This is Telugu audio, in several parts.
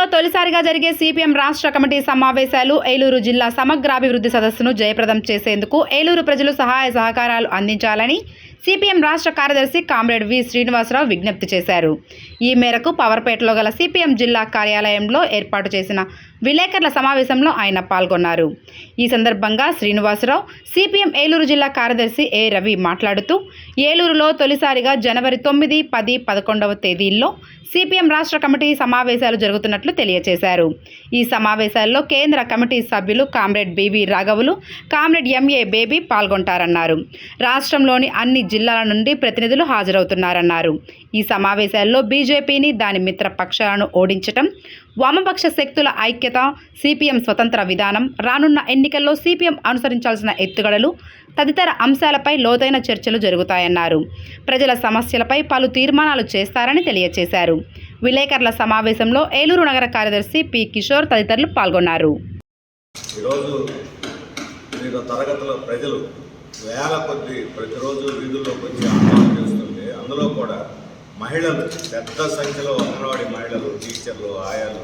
ఏలూరులో తొలిసారిగా జరిగే సిపిఎం రాష్ట్ర కమిటీ సమావేశాలు ఏలూరు జిల్లా సమగ్రాభివృద్ధి సదస్సును జయప్రదం చేసేందుకు ఏలూరు ప్రజలు సహాయ సహకారాలు అందించాలని సిపిఎం రాష్ట్ర కార్యదర్శి కామ్రేడ్ వి శ్రీనివాసరావు విజ్ఞప్తి చేశారు. ఈ మేరకు పవర్పేటలో గల సిపిఎం జిల్లా కార్యాలయంలో ఏర్పాటు చేసిన విలేకరుల సమావేశంలో ఆయన పాల్గొన్నారు. ఈ సందర్భంగా శ్రీనివాసరావు సిపిఎం ఏలూరు జిల్లా కార్యదర్శి ఏ రవి మాట్లాడుతూ ఏలూరులో తొలిసారిగా జనవరి తొమ్మిది పది పదకొండవ తేదీల్లో సిపిఎం రాష్ట్ర కమిటీ సమావేశాలు జరుగుతున్నట్లు తెలియజేశారు ఈ సమావేశాల్లో కేంద్ర కమిటీ సభ్యులు కామ్రేడ్ బీవీ రాఘవులు కామ్రేడ్ ఎంఏ బేబీ పాల్గొంటారన్నారు. రాష్ట్రంలోని అన్ని జిల్లాల నుండి ప్రతినిధులు హాజరవుతున్నారన్నారు. ఈ సమావేశాల్లో బీజేపీని దాని మిత్ర పక్షాలను ఓడించటం వామపక్ష శక్తుల ఐక్యత సిపిఎం స్వతంత్ర విధానం రానున్న ఎన్నికల్లో సిపిఎం అనుసరించాల్సిన ఎత్తుగడలు తదితర అంశాలపై లోతైన చర్చలు జరుగుతాయన్నారు. ప్రజల సమస్యలపై పలు తీర్మానాలు చేస్తారని తెలియజేశారు విలేకరుల సమావేశంలో ఏలూరు నగర కార్యదర్శి పి. కిషోర్ తదితరులు పాల్గొన్నారు. ఈరోజు వివిధ తరగతుల ప్రజలు వేల కొద్ది ప్రతిరోజు వీధుల్లోకి వచ్చి ఆందోళన చేస్తుంటే అందులో కూడా మహిళలు పెద్ద సంఖ్యలో అంగన్వాడీ మహిళలు టీచర్లు ఆయాలు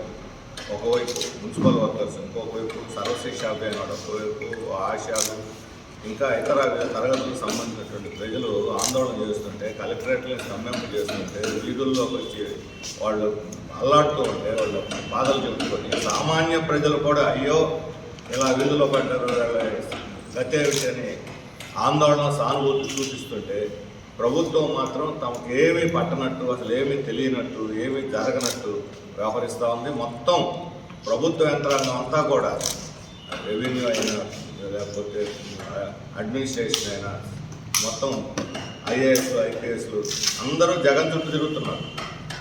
ఒకవైపు మున్సిపల్ వర్కర్స్ ఇంకోవైపు సర్వశిక్ష అభియాన్ ఒకవైపు ఆశాలు ఇంకా ఇతర తరగతులకు సంబంధించినటువంటి ప్రజలు ఆందోళన చేస్తుంటే కలెక్టరేట్లను సమ్మెంపు చేస్తుంటే వీధుల్లోకి వచ్చి వాళ్ళు అల్లాడుతూ ఉంటే వాళ్ళు బాధలు చెప్పుకొని సామాన్య ప్రజలు కూడా అయ్యో ఇలా వీధుల్లో పడ్డారు వాళ్ళ గతే విషయాన్ని ఆందోళన సానుభూతి చూపిస్తుంటే ప్రభుత్వం మాత్రం తమకు ఏమీ పట్టనట్టు అసలు ఏమీ తెలియనట్టు ఏమీ జరగనట్టు వ్యవహరిస్తూ ఉంది. మొత్తం ప్రభుత్వ యంత్రాంగం అంతా కూడా రెవెన్యూ అయినా లేకపోతే అడ్మినిస్ట్రేషన్ అయినా మొత్తం ఐఏఎస్ ఐపీఎస్లు అందరూ జగన్ చుట్టూ తిరుగుతున్నారు.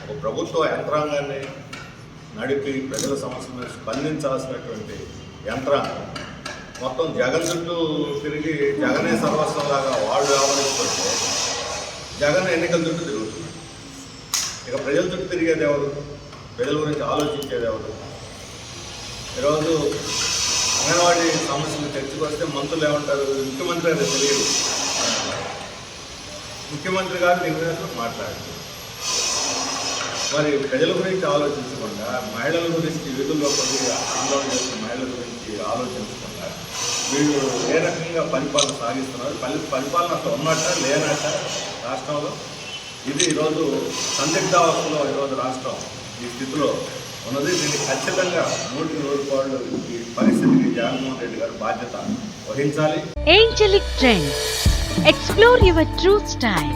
ఒక ప్రభుత్వ యంత్రాంగాన్ని నడిపి ప్రజల సమస్యలను స్పందించాల్సినటువంటి యంత్రాంగం మొత్తం జగన్ చుట్టూ తిరిగి జగనే సర్వస్వంలాగా వాళ్ళు వ్యవహరిస్తుంటే జగన్ ఎన్నికల చుట్టూ తిరుగుతున్నారు ఇక ప్రజల చుట్టూ తిరిగేది ఎవరు? ప్రజల గురించి ఆలోచించేది ఎవరు? ఈరోజు అంగన్వాడీ సమస్యలు చర్చకు మంత్రులు ఏమంటారు? ముఖ్యమంత్రి అనేది తెలియదు. ముఖ్యమంత్రి గారు దీని మీద మాట్లాడుతుంది మరి ప్రజల గురించి ఆలోచించకుండా మహిళల గురించి వీధుల్లో పడి ఆందోళన చేస్తున్న మహిళల గురించి ఆలోచించకుండా వీళ్ళు ఏ రకంగా పరిపాలన సాగిస్తున్నారు? పల్లి పరిపాలన అసలు ఉన్నట్ట లేనట్ట రాష్ట్రంలో? ఇది ఈరోజు సందిగ్ధావస్థలో ఈరోజు రాష్ట్రం ఈ స్థితిలో ఉన్నది. దీన్ని ఖచ్చితంగా నూటికి నూరు ఈ పరిస్థితికి జగన్మోహన్ రెడ్డి గారు బాధ్యత వహించాలి. Angelic Trends explore your true style